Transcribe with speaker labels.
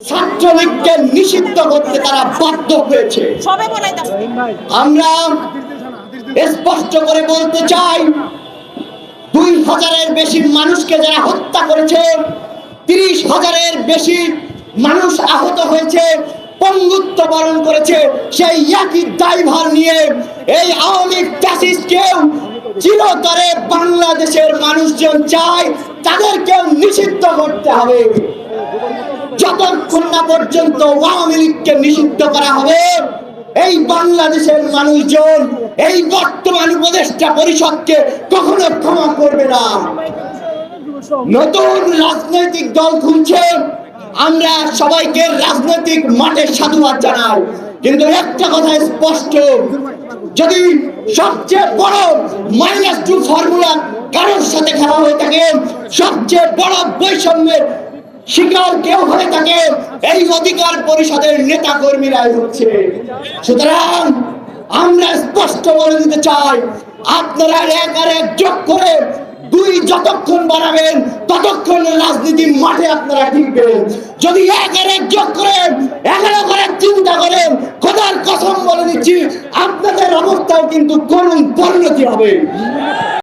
Speaker 1: ছাত্রলীগকে নিষিদ্ধ করতে তারা বাধ্য হয়েছে। আমরা স্পষ্ট করে বলতে চাই দুই হাজারের বেশি মানুষকে যারা হত্যা করেছে তিরিশ হাজারের বেশি মানুষ আহত হয়েছে পঙ্গুত্ব বরণ করেছে সেই একই দায়ভার নিয়ে এই আওয়ামী ফ্যাসিস্টকেও চিরতরে বাংলাদেশের মানুষজন চায় তাদেরকেও নিষিদ্ধ করতে হবে। পর্যন্ত আওয়ামী লীগকে নিষিদ্ধ করা হবে। এই বাংলাদেশের মানুষজন, এই বর্তমান উপদেষ্টা পরিষদকে কখনো ক্ষমা করবে না। নতুন রাজনৈতিক দল খুলছে। আমরা সবাইকে রাজনৈতিক মাঠে সাধুবাদ জানাই। কিন্তু একটা কথা স্পষ্ট, যদি সবচেয়ে বড় মাইনাস টু ফর্মুলা কারোর সাথে খেলা হয়ে থাকে, সবচেয়ে বড় বৈষম্যের শিকার কেউ হয়ে থাকে, এই অধিকার পরিষদের নেতা কর্মীরাই হচ্ছে সুতরাং আমরা স্পষ্ট বলে দিতে চাই, আপনারা এক আর এক যোগ করে দুই যতক্ষণ বাড়াবেন, ততক্ষণ রাজনীতি মাঠে আপনারা টিকবেন। যদি এক আর এক যোগ করেন এগারো করে চিন্তা করেন, খোদার কসম বলে দিচ্ছি, আপনাদের অবস্থাও কিন্তু করুণ পরিণতি হবে।